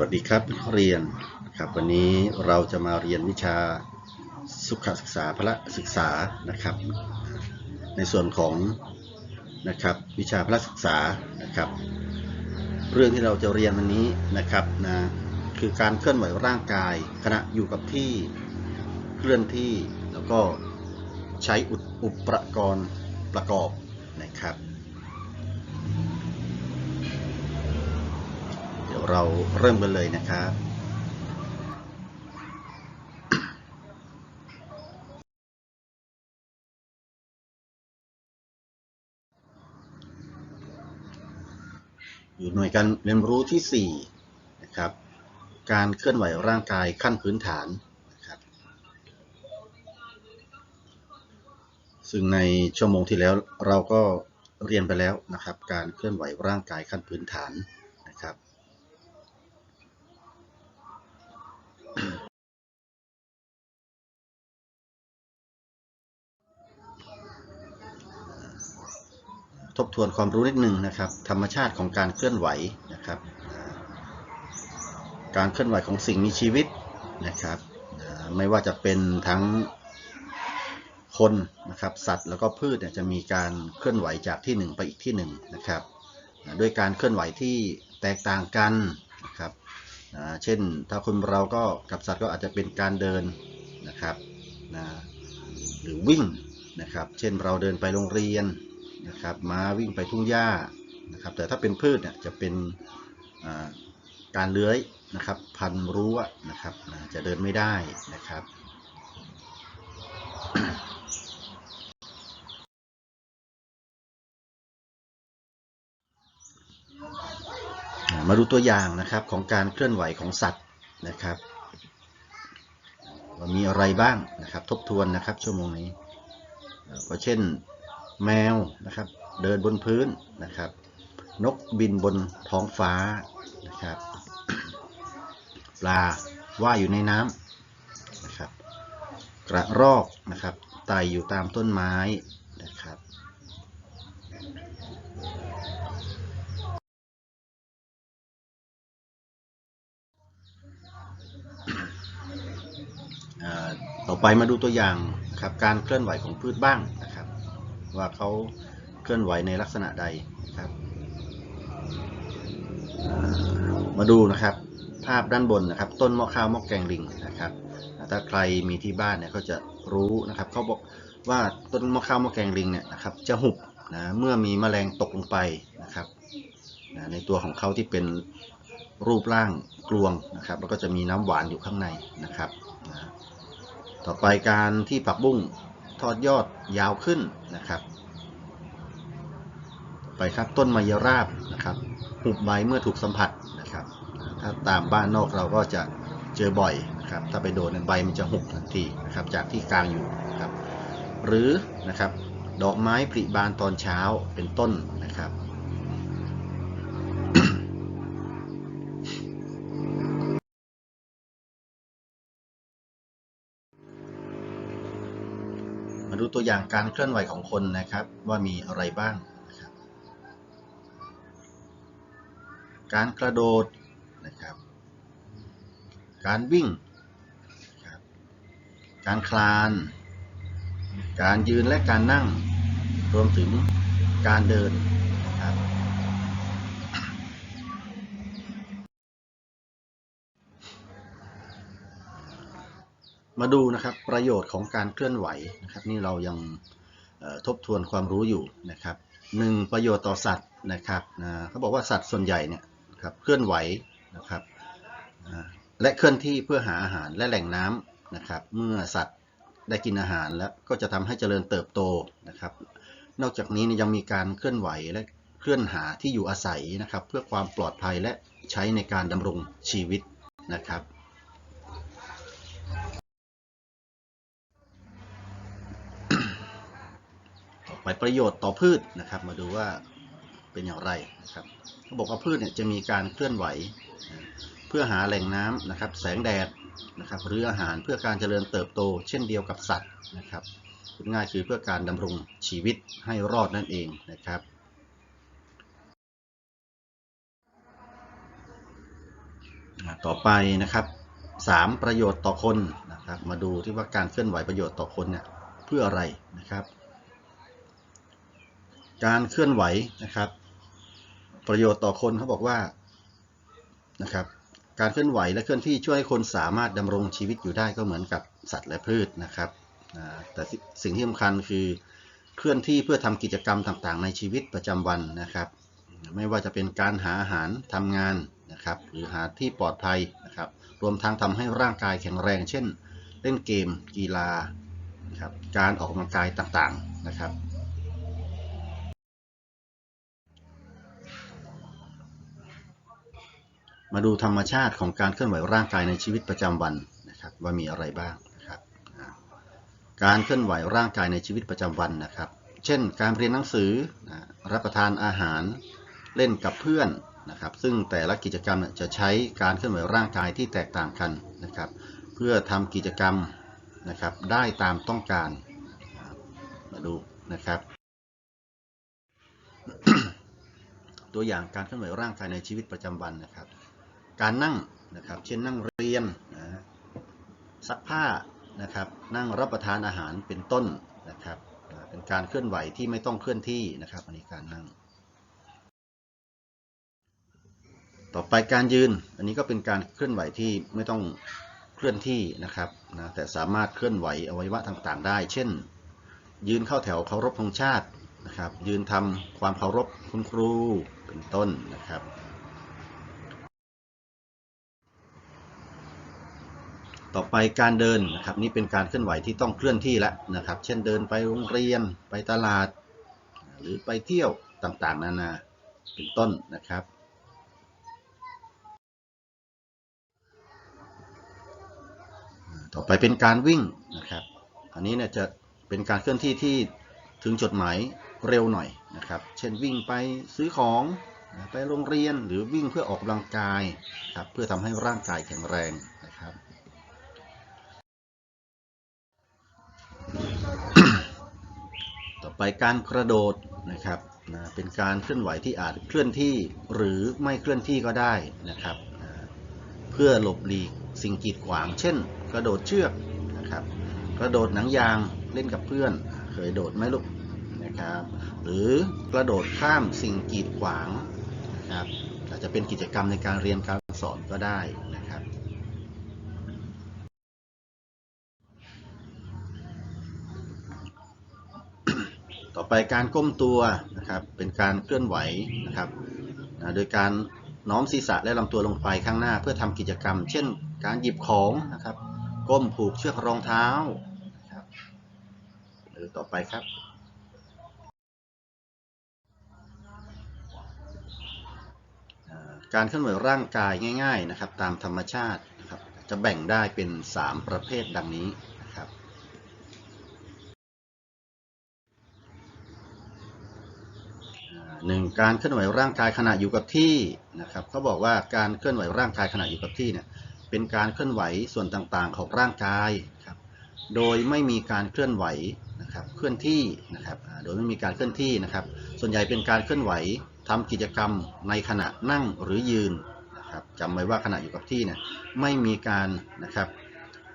วัสดีครับนักเรียนครับวันนี้เราจะมาเรียนวิชาสุขศึกษาพละศึกษานะครับ ในส่วนของนะครับวิชาพละศึกษานะครับ เรื่องที่เราจะเรียนวันนี้นะครับนะคือการเคลื่อนไหวร่างกายขณะอยู่กับที่เคลื่อนที่แล้วก็ใช้อุปอุปกรณ์ประกอบนะครับ เราเริ่มกันเลยนะครับ อยู่หน่วยการเรียนรู้ที่ 4 นะครับ การเคลื่อนไหวร่างกายขั้นพื้นฐานนะครับซึ่งในชั่วโมงที่แล้วเราก็เรียนไปแล้วนะครับ การเคลื่อนไหวร่างกายขั้นพื้นฐานนะครับ ทบทวนความรู้นิดหนึ่งนะครับ ธรรมชาติของการเคลื่อนไหวนะครับ การเคลื่อนไหวของสิ่งมีชีวิตนะครับ ไม่ว่าจะเป็นทั้งคนนะครับ สัตว์แล้วก็พืชเนี่ยจะมีการเคลื่อนไหวจากที่หนึ่งไปอีกที่หนึ่งนะครับ ด้วยการเคลื่อนไหวที่แตกต่างกัน นะเช่น ถ้าคนเราก็กับสัตว์ก็อาจจะเป็นการเดินนะครับนะหรือวิ่งนะครับ เช่นเราเดินไปโรงเรียนนะครับม้าวิ่งไปทุ่งหญ้านะครับ แต่ถ้าเป็นพืชเนี่ยจะเป็นการเลื้อยนะครับ พันรั้วนะครับนะจะเดินไม่ได้นะครับ มาดูตัวอย่างนะครับของการเคลื่อนไหวของสัตว์นะครับว่ามีอะไรบ้างนะครับ ทบทวนนะครับ ชั่วโมงนี้ก็เช่นแมวนะครับ เดินบนพื้นนะครับ นกบินบนท้องฟ้านะครับ ปลาว่ายอยู่ในน้ำนะครับ กระรอกนะครับไต่อยู่ตามต้นไม้นะครับ อ่า ต่อไปมาดูตัวอย่างครับการเคลื่อนไหวของพืชบ้างนะครับ ว่าเขาเคลื่อนไหวในลักษณะใดครับมาดูนะครับ ภาพด้านบนนะครับ ต้นม้อข้าวม้อแกงลิงนะครับ ถ้าใครมีที่บ้านเนี่ยก็จะรู้นะครับเขาบอกว่าต้นม้อข้าวม้อแกงลิงเนี่ยนะครับจะหุบนะเมื่อมีแมลงตกลงไปนะครับนะในตัวของเขาที่เป็นรูปร่างกลวงนะครับ แล้วก็จะมีน้ำหวานอยู่ข้างในนะครับ ต่อไปการที่ผักบุ้งทอดยอดยาวขึ้นนะครับ ไปครับต้นมะยราบนะครับหุบใบเมื่อถูกสัมผัสนะครับ ถ้าตามบ้านนอกเราก็จะเจอบ่อยนะครับ ถ้าไปโดนใบมันจะหุบทันทีนะครับ จากที่กลางอยู่นะครับ หรือนะครับ ดอกไม้ผลิบานตอนเช้าเป็นต้นนะครับ ตัวอย่างการเคลื่อนไหวของคนนะครับ ว่ามีอะไรบ้างนะครับการกระโดดนะครับ การวิ่ง การคลาน การยืนและการนั่ง รวมถึงการเดินนะครับ มาดูนะครับประโยชน์ของการเคลื่อนไหวนะครับนี่เรายังทบทวนความรู้อยู่นะครับหนึ่งประโยชน์ต่อสัตว์นะครับเขาบอกว่าสัตว์ส่วนใหญ่เนี่ยครับเคลื่อนไหวนะครับและเคลื่อนที่เพื่อหาอาหารและแหล่งน้ำนะครับเมื่อสัตว์ได้กินอาหารแล้วก็จะทำให้เจริญเติบโตนะครับ นอกจากนี้ยังมีการเคลื่อนไหวและเคลื่อนหาที่อยู่อาศัยนะครับ เพื่อความปลอดภัยและใช้ในการดำรงชีวิตนะครับ ต่อไปประโยชน์ต่อพืชนะครับ มาดูว่าเป็นอย่างไรนะครับเขาบอกว่าพืชเนี่ยจะมีการเคลื่อนไหว เพื่อหาแหล่งน้ำนะครับ แสงแดดนะครับหรืออาหารเพื่อการเจริญเติบโต เช่นเดียวกับสัตว์นะครับพูดง่ายคือเพื่อการดำรงชีวิตให้รอดนั่นเองนะครับต่อไปนะครับสามประโยชน์ต่อคนนะครับ มาดูที่ว่าการเคลื่อนไหวประโยชน์ต่อคนเนี่ยเพื่ออะไรนะครับ การเคลื่อนไหวนะครับ ประโยชน์ต่อคนเขาบอกว่านะครับ การเคลื่อนไหวและเคลื่อนที่ช่วยให้คนสามารถดำรงชีวิตอยู่ได้ก็เหมือนกับสัตว์และพืชนะครับแต่สิสิ่งที่สำคัญคือเคลื่อนที่เพื่อทำกิจกรรมต่างๆ ในชีวิตประจำวันนะครับ ไม่ว่าจะเป็นการหาอาหารทำงานนะครับ หรือหาที่ปลอดภัยนะครับ รวมทั้งทำให้ร่างกายแข็งแรง เช่น เล่นเกม กีฬานะครับการออกกำลังกายต่างๆนะครับ มาดูธรรมชาติของการเคลื่อนไหวร่างกายในชีวิตประจำวันนะครับว่ามีอะไรบ้างนะครับการเคลื่อนไหวร่างกายในชีวิตประจำวันนะครับ เช่น การเรียนหนังสือรับประทานอาหารเล่นกับเพื่อนนะครับ ซึ่งแต่ละกิจกรรมจะใช้การเคลื่อนไหวร่างกายที่แตกต่างกันนะครับ เพื่อทำกิจกรรมนะครับได้ตามต้องการมาดูนะครับตัวอย่างการเคลื่อนไหวร่างกายในชีวิตประจำวันนะครับ การนั่งนะครับ เช่นนั่งเรียนนะซักผ้านะครับ นั่งรับประทานอาหารเป็นต้นนะครับ เป็นการเคลื่อนไหวที่ไม่ต้องเคลื่อนที่นะครับอันนี้การนั่ง ต่อไปการยืน อันนี้ก็เป็นการเคลื่อนไหวที่ไม่ต้องเคลื่อนที่นะครับนะแต่สามารถเคลื่อนไหวอวัยวะต่างๆ ได้ เช่น ยืนเข้าแถวเคารพธงชาตินะครับ ยืนทำความเคารพคุณครูเป็นต้นนะครับ ต่อไปการเดินนะครับนี่เป็นการเคลื่อนไหวที่ต้องเคลื่อนที่แล้วนะครับ เช่นเดินไปโรงเรียนไปตลาด หรือไปเที่ยวต่างๆ นานาเป็นต้นนะครับ ต่อไปเป็นการวิ่งนะครับ อันนี้เนี่ยจะเป็นการเคลื่อนที่ที่ถึงจุดหมายเร็วหน่อยนะครับ เช่นวิ่งไปซื้อของไปโรงเรียนหรือวิ่งเพื่อออกกำลังกายครับเพื่อทำให้ร่างกายแข็งแรง ไปการกระโดดนะครับนะเป็นการเคลื่อนไหวที่อาจเคลื่อนที่หรือไม่เคลื่อนที่ก็ได้นะครับนะเพื่อหลบหลีกสิ่งกีดขวาง เช่น กระโดดเชือกนะครับ กระโดดหนังยางเล่นกับเพื่อน เคยโดดไหมลูกนะครับ หรือกระโดดข้ามสิ่งกีดขวางนะครับอาจจะเป็นกิจกรรมในการเรียนการสอนก็ได้นะครับ ต่อไปการก้มตัวนะครับ เป็นการเคลื่อนไหวนะครับนะโดยการน้อมศีรษะและลำตัวลงไปข้างหน้า เพื่อทำกิจกรรม เช่น การหยิบของนะครับ ก้มผูกเชือกรองเท้านะครับหรือต่อไปครับ การเคลื่อนไหวร่างกายง่าย ๆนะครับ ตามธรรมชาตินะครับจะแบ่งได้เป็น 3 ประเภทดังนี้นะครับอ่า หนึ่งการเคลื่อนไหวร่างกายขณะอยู่กับที่นะครับเขาบอกว่าการเคลื่อนไหวร่างกายขณะอยู่กับที่เนี่ยเป็นการเคลื่อนไหวส่วนต่างๆของร่างกายครับโดยไม่มีการเคลื่อนไหวนะครับเคลื่อนที่นะครับโดยไม่มีการเคลื่อนที่นะครับ ส่วนใหญ่เป็นการเคลื่อนไหวทำกิจกรรมในขณะนั่งหรือยืนนะครับจำไว้ว่าขณะอยู่กับที่เนี่ยไม่มีการนะครับ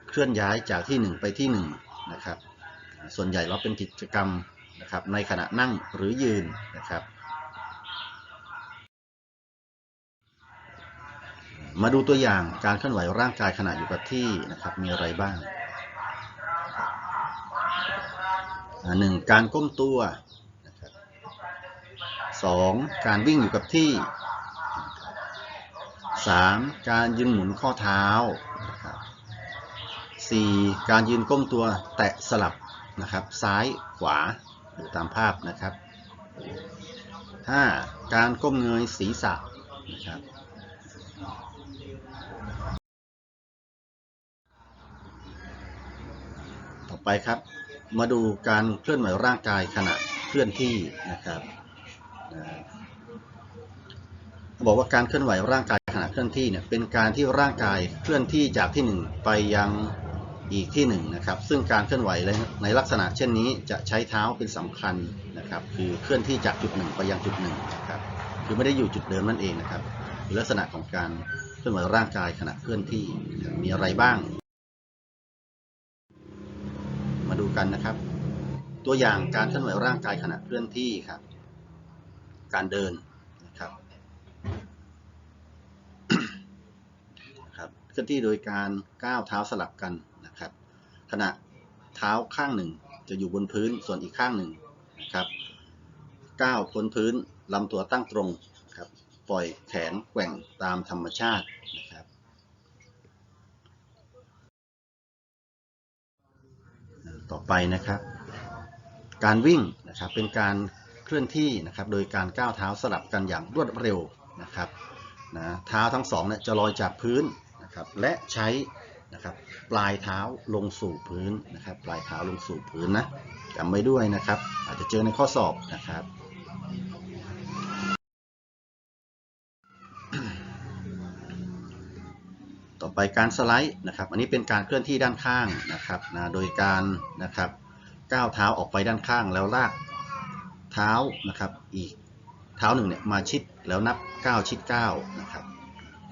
เคลื่อนย้ายจากที่หนึ่งไปที่หนึ่งนะครับส่วนใหญ่เราเป็นกิจกรรมนะครับในขณะนั่งหรือยืนนะครับ มาดูตัวอย่างการเคลื่อนไหวร่างกายขณะอยู่กับที่นะครับ มีอะไรบ้างหนึ่งการก้มตัวสองการวิ่งอยู่กับที่สามการยืนหมุนข้อเท้าสี่การยืนก้มตัวแตะสลับนะครับ ซ้ายขวาดูตามภาพนะครับห้าการก้มเงยศีรษะนะครับ ต่อ ไปครับ มาดูการเคลื่อนไหวร่างกายขณะเคลื่อนที่นะครับอ่าบอกว่าการเคลื่อนไหวร่างกายขณะเคลื่อนที่เนี่ยเป็นการที่ร่างกายเคลื่อนที่จากที่หนึ่งไปยังอีกที่หนึ่งนะครับ ซึ่งการเคลื่อนไหวในลักษณะเช่นนี้จะใช้เท้าเป็นสำคัญนะครับ คือเคลื่อนที่จากจุดหนึ่งไปยังจุดหนึ่งนะครับ คือไม่ได้อยู่จุดเดิมนั่นเองนะครับลักษณะของการเคลื่อนไหวร่างกายขณะเคลื่อนที่มีอะไรบ้าง มาดู กันนะครับ ตัวอย่างการเคลื่อนไหวร่างกายขณะเคลื่อนที่ครับ การเดินนะครับครับเคลื่อนที่โดยการก้าวเท้าสลับกันนะครับ ขณะเท้าข้างหนึ่งจะอยู่บนพื้นส่วนอีกข้างหนึ่งนะครับก้าวพ้นพื้นลำตัวตั้งตรงครับ ปล่อยแขนแกว่งตามธรรมชาตินะครับ ต่อไปนะครับ การวิ่งนะครับเป็นการเคลื่อนที่นะครับ โดยการก้าวเท้าสลับกันอย่างรวดเร็วนะครับนะเท้าทั้งสองเนี่ยจะลอยจากพื้นนะครับ และใช้นะครับปลายเท้าลงสู่พื้นนะครับ ปลายเท้าลงสู่พื้นนะจำไว้ด้วยนะครับ อาจจะเจอในข้อสอบนะครับ ไปการสไลด์นะครับ อันนี้เป็นการเคลื่อนที่ด้านข้างนะครับนะโดยการนะครับก้าวเท้าออกไปด้านข้างแล้วลากเท้านะครับอีกเท้าหนึ่งเนี่ยมาชิดแล้วนับก้าวชิดก้าวนะครับ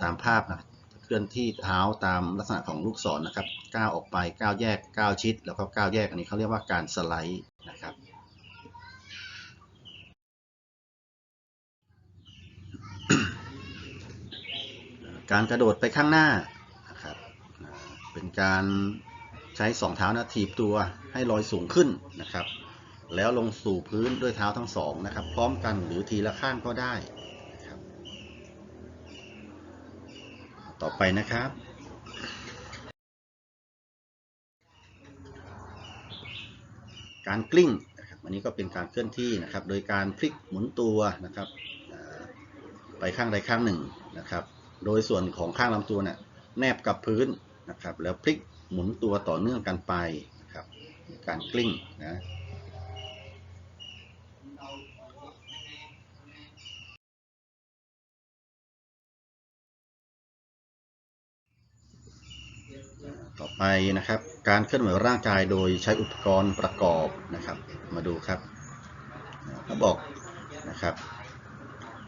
ตามภาพนะเคลื่อนที่เท้าตามลักษณะของลูกศรนะครับก้าวออกไปก้าวแยกก้าวชิด แล้วก็ก้าวแยกอันนี้เขาเรียกว่าการสไลด์นะครับการกระโดดไปข้างหน้า เป็นการใช้สองเท้านะถีบตัวให้ลอยสูงขึ้นนะครับ แล้วลงสู่พื้นด้วยเท้าทั้งสองนะครับ พร้อมกันหรือทีละข้างก็ได้นะครับ ต่อไปนะครับ การกลิ้งนะครับอันนี้ก็เป็นการเคลื่อนที่นะครับ โดยการพลิกหมุนตัวนะครับไปข้างใดข้างหนึ่งนะครับ โดยส่วนของข้างลำตัวเนี่ยแนบกับพื้น นะครับ แล้วพลิกหมุนตัวต่อเนื่องกันไปนะครับ การกลิ้งนะต่อไปนะครับ การเคลื่อนไหวร่างกายโดยใช้อุปกรณ์ประกอบนะครับ มาดูครับเขาบอกนะครับ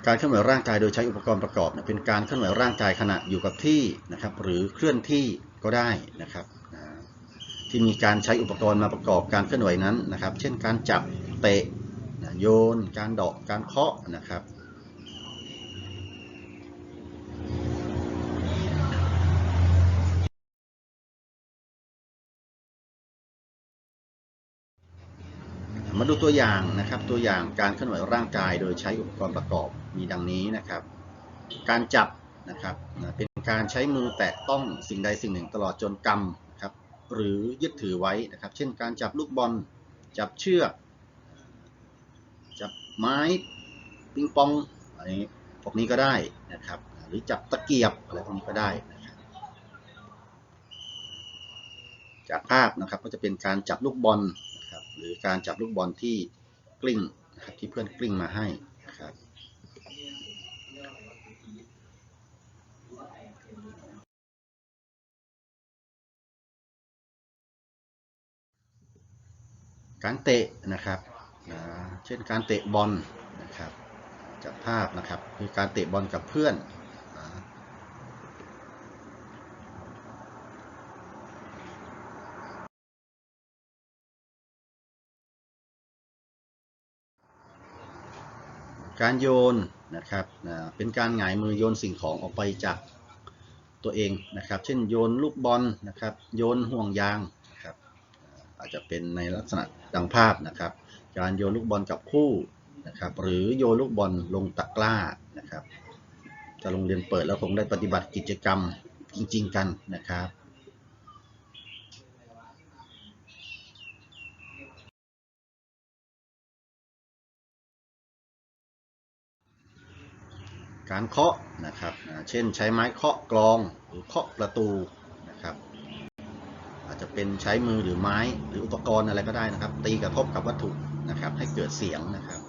การเคลื่อนไหวร่างกายโดยใช้อุปกรณ์ประกอบเป็นการเคลื่อนไหวร่างกายขณะอยู่กับที่นะครับ หรือเคลื่อนที่ก็ได้นะครับที่มีการใช้อุปกรณ์มาประกอบการเคลื่อนไหวนั้นนะครับ เช่นการจับเตะนะโยน การเดาะการเคาะนะครับ มาดูตัวอย่างนะครับ ตัวอย่างการเคลื่อนไหวร่างกายโดยใช้อุปกรณ์ประกอบมีดังนี้นะครับ การจับนะครับเป็นการใช้มือแตะต้องสิ่งใดสิ่งหนึ่งตลอดจนกำครับหรือยึดถือไว้นะครับ เช่น การจับลูกบอล จับเชือก จับไม้ปิงปองอะไรพวกนี้ก็ได้นะครับ หรือจับตะเกียบอะไรพวกนี้ก็ได้นะครับจากภาพนะครับก็จะเป็นการจับลูกบอล หรือการจับลูกบอลที่กลิ้งนะครับที่เพื่อนกลิ้งมาให้นะครับการเตะนะครับนะเช่นการเตะบอลนะครับจากภาพนะครับคือการเตะบอลกับเพื่อน การโยนนะครับเป็นการหงายมือโยนสิ่งของออกไปจากตัวเองนะครับ เช่นโยนลูกบอลนะครับ โยนห่วงยางนะครับอาจจะเป็นในลักษณะดังภาพนะครับ การโยนลูกบอลกับคู่นะครับ หรือโยนลูกบอลลงตะกร้านะครับถ้าโรงเรียนเปิดแล้วคงได้ปฏิบัติกิจกรรมจริง ๆ กันนะครับ การเคาะนะครับเช่นใช้ไม้เคาะกลองหรือเคาะประตูนะครับอาจจะเป็นใช้มือหรือไม้หรืออุปกรณ์อะไรก็ได้นะครับ ตีกระทบกับวัตถุนะครับให้เกิดเสียงนะครับ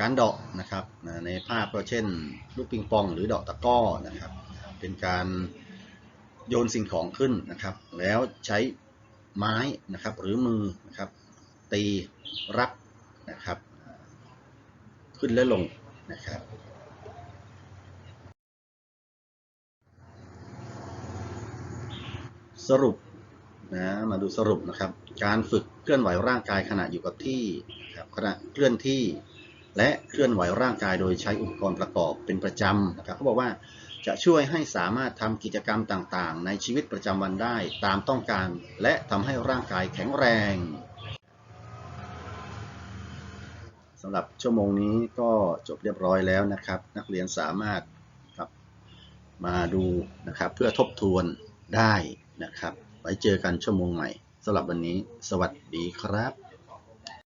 การเดาะนะครับในภาพก็เช่น ลูกปิงปองหรือเดาะตะก้อนะครับ เป็นการ โยนสิ่งของขึ้นนะครับ แล้วใช้ไม้นะครับหรือมือนะครับ ตีรับนะครับ ขึ้นและลงนะครับ สรุปนะมาดูสรุปนะครับ การฝึกเคลื่อนไหวร่างกายขณะอยู่กับที่นะครับขณะเคลื่อนที่ และเคลื่อนไหวร่างกายโดยใช้อุปกรณ์ประกอบเป็นประจำนะครับเขาบอกว่า จะช่วยให้สามารถทำกิจกรรมต่างๆ ในชีวิตประจำวันได้ตามต้องการ และทำให้ร่างกายแข็งแรงสำหรับชั่วโมงนี้ก็จบเรียบร้อยแล้วนะครับ นักเรียนสามารถครับมาดูนะครับ เพื่อทบทวนได้นะครับ ไว้เจอกันชั่วโมงใหม่สำหรับวันนี้ สวัสดีครับ